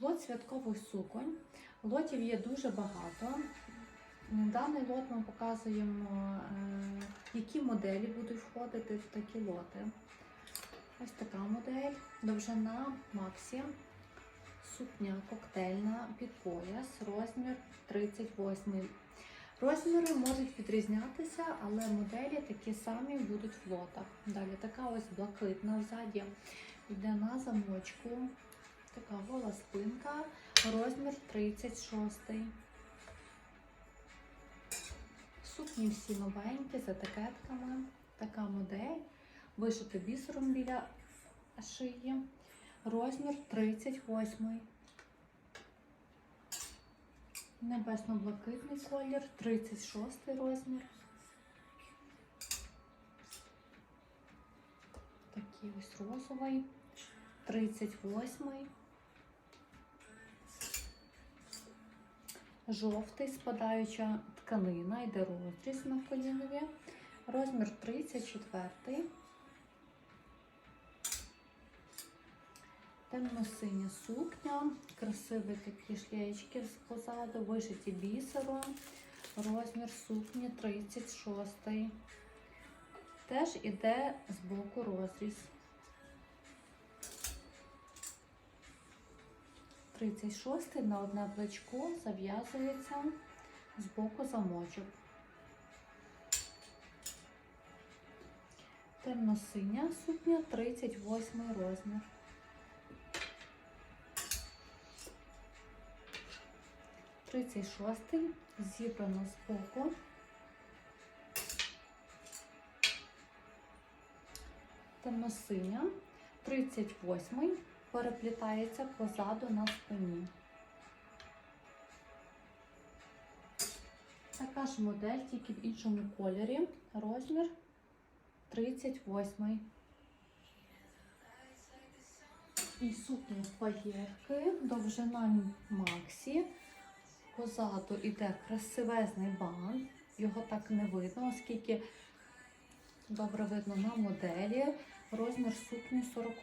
Лот святкових суконь. Лотів є дуже багато. Даний лот ми показуємо, е, які моделі будуть входити в такі лоти. Ось така модель, довжина Максі, сукня коктейльна під пояс, розмір 38. Розміри можуть відрізнятися, але моделі такі самі будуть в лотах. Далі така ось блакитна ззаді йде на замочку. Така гола спинка, розмір 36. Сукні всі новенькі з етикетками. Така модель. Вишити бісером біля шиї. Розмір 38. Небесно-блакитний колір, 36 розмір. Такий ось розовий, 38. Жовтий, спадаюча тканина, йде розріз на колінові. Розмір 34. Темно-синя сукня, красиві такі шлеєчки позаду, вишиті бісером. Розмір сукні 36. Теж іде з боку розріз. 36 на одне плечко зав'язується з боку замочок. Темно-синя сукня 38 розмір. Тридцять шостий зібрано з боку. Темно-синя. 38 переплітається позаду на спині. Така ж модель, тільки в іншому кольорі. Розмір 38. І сукня паєтки, довжина Максі. Позаду йде красивезний бант. Його так не видно, оскільки добре видно на моделі. Розмір сукні 40.